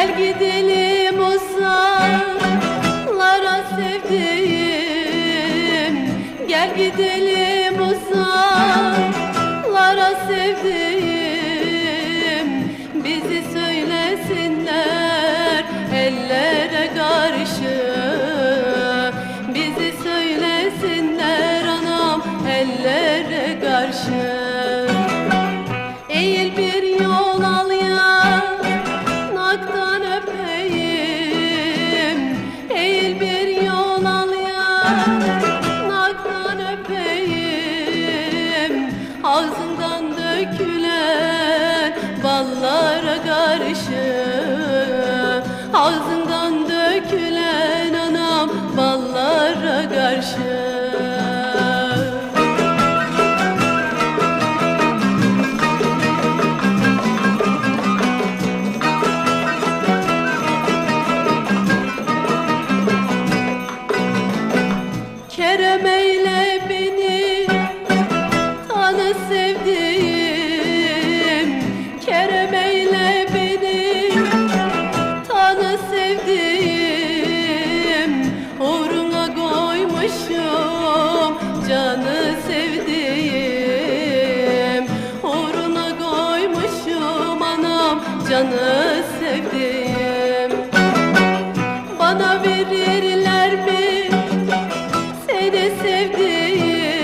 Gel gidelim uzaklara sevdiğim. Gel gidelim uzaklara sevdiğim. Bizi söylesinler eller ballara karşı. sevdiğim Bana verirler mi? Seni sevdiğim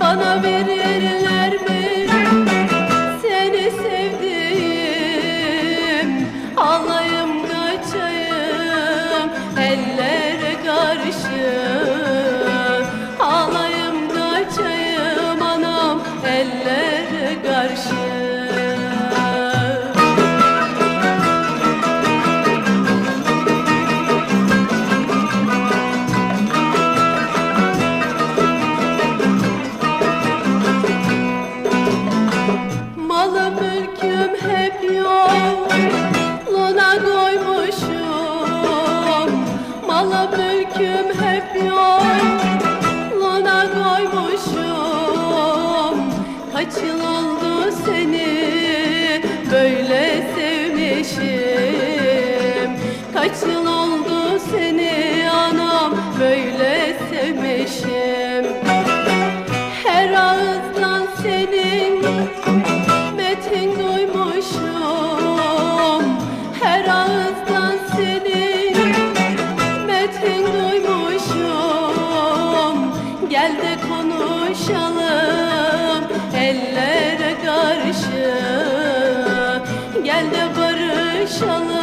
Bana verirler mi? Seni sevdiğim Alayım kaçayım ellere karşı Alayım kaçayım anam ellere karşı Malım mülküm hep yok Luna koymuşum. Kaç yıl oldu seni Böyle sevmişim? Kaç yıl oldu seni anam Böyle sevmişim Gel de konuşalım ellere karşı. Gel de barışalım